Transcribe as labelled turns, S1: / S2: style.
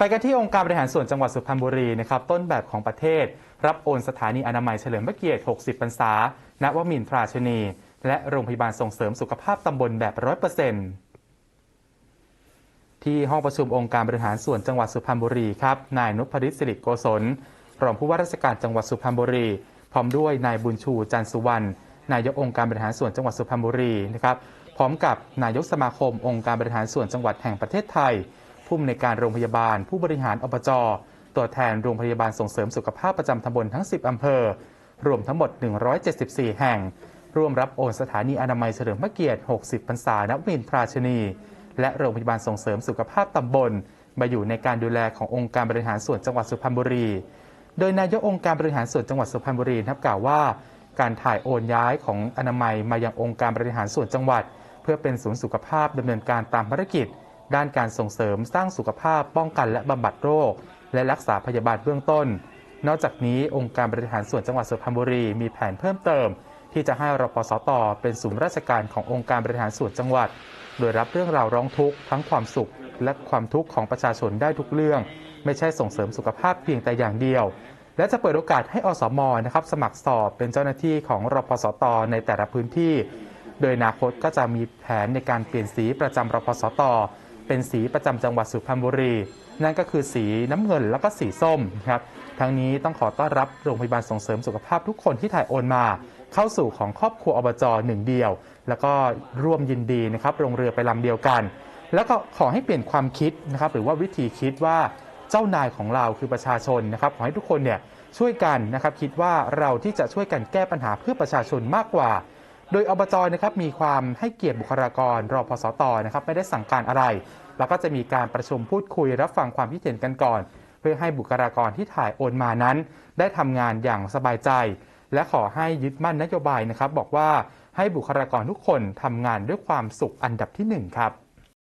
S1: ไปกันที่องค์การบริหารส่วนจังหวัดสุพรรณบุรีนะครับต้นแบบของประเทศ รับโอนสถานีอนามัยเฉลิมพระเกียรติ 60 พรรษา ณ วมินทราชนี และโรงพยาบาลส่งเสริมสุขภาพตำบลแบบ 100%ที่ห้องประชุมองค์การบริหารส่วนจังหวัดสุพรรณบุรีครับ นายนุพริตสิริโกศล รองผู้ว่าราชการจังหวัดสุพรรณบุรี พร้อมด้วยนายบุญชูจันสุวรรณ นายกองค์การบริหารส่วนจังหวัดสุพรรณบุรีนะครับ พร้อมกับนายกสมาคมองค์การบริหารส่วนจังหวัดแห่งประเทศไทย ผู้อำนวยการโรงพยาบาล ผู้บริหารอบจ ตัวแทนโรงพยาบาลส่งเสริมสุขภาพประจำตำบลทั้ง 10 อำเภอ รวมทั้งหมด 174 แห่ง ร่วมรับโอนสถานีอนามัยเฉลิมพระเกียรติ 60 พรรษา นวมินทราชนี และโรงพยาบาลส่งเสริมสุขภาพตำบล มาอยู่ในการดูแลขององค์การบริหารส่วนจังหวัดสุพรรณบุรี โดยนายกองค์การบริหารส่วนจังหวัดสุพรรณบุรีนับกล่าวว่า การถ่ายโอนย้ายของอนามัยมายังองค์การบริหารส่วนจังหวัด เพื่อเป็นศูนย์สุขภาพดำเนินการตามภารกิจ ด้านการส่งเสริมสร้างสุขภาพป้องกันและบำบัดโรค และรักษาพยาบาลเบื้องต้น นอกจากนี้องค์การบริหารส่วนจังหวัดสุพรรณบุรีมีแผนเพิ่มเติม ที่จะให้รปสตเป็นศูนย์ราชการขององค์การบริหารส่วนจังหวัด โดยรับเรื่องราวร้องทุกข์ทั้งความสุข และความทุกข์ของประชาชนได้ทุกเรื่อง ไม่ใช่ส่งเสริมสุขภาพเพียงแต่อย่างเดียว และจะเปิดโอกาสให้อสมนะครับสมัครสอบเป็นเจ้าหน้าที่ของรพสตในแต่ละพื้นที่ โดยอนาคตก็จะมีแผนในการเปลี่ยนสีประจำรพสต เป็นสีประจำจังหวัดสุพรรณบุรี นั่นก็คือสีน้ำเงินแล้วก็สีส้มครับทั้งนี้ต้องขอต้อนรับโรงพยาบาลส่งเสริมสุขภาพทุกคนที่ถ่ายโอนมา เข้าสู่ของครอบครัวอบจหนึ่งเดียว แล้วก็ร่วมยินดีนะครับลงเรือไปลำเดียวกัน แล้วก็ขอให้เปลี่ยนความคิดนะครับหรือว่าวิธีคิดว่าเจ้านายของเราคือประชาชนนะครับขอให้ทุกคนเนี่ยช่วยกันนะครับคิดว่าเราที่จะช่วยกันแก้ปัญหาเพื่อประชาชนมากกว่า โดยอบจนะครับมีความให้เกียรติบุคลากรรอพสตนะครับไม่ได้สั่งการอะไร แล้วก็จะมีการประชุมพูดคุยรับฟังความคิดเห็นกันก่อน เพื่อให้บุคลากรที่ถ่ายโอนมานั้น ได้ทำงานอย่างสบายใจ และขอให้ยึดมั่นนโยบายนะครับ บอกว่าให้บุคลากรทุกคนทำงานด้วยความสุขอันดับที่หนึ่งครับ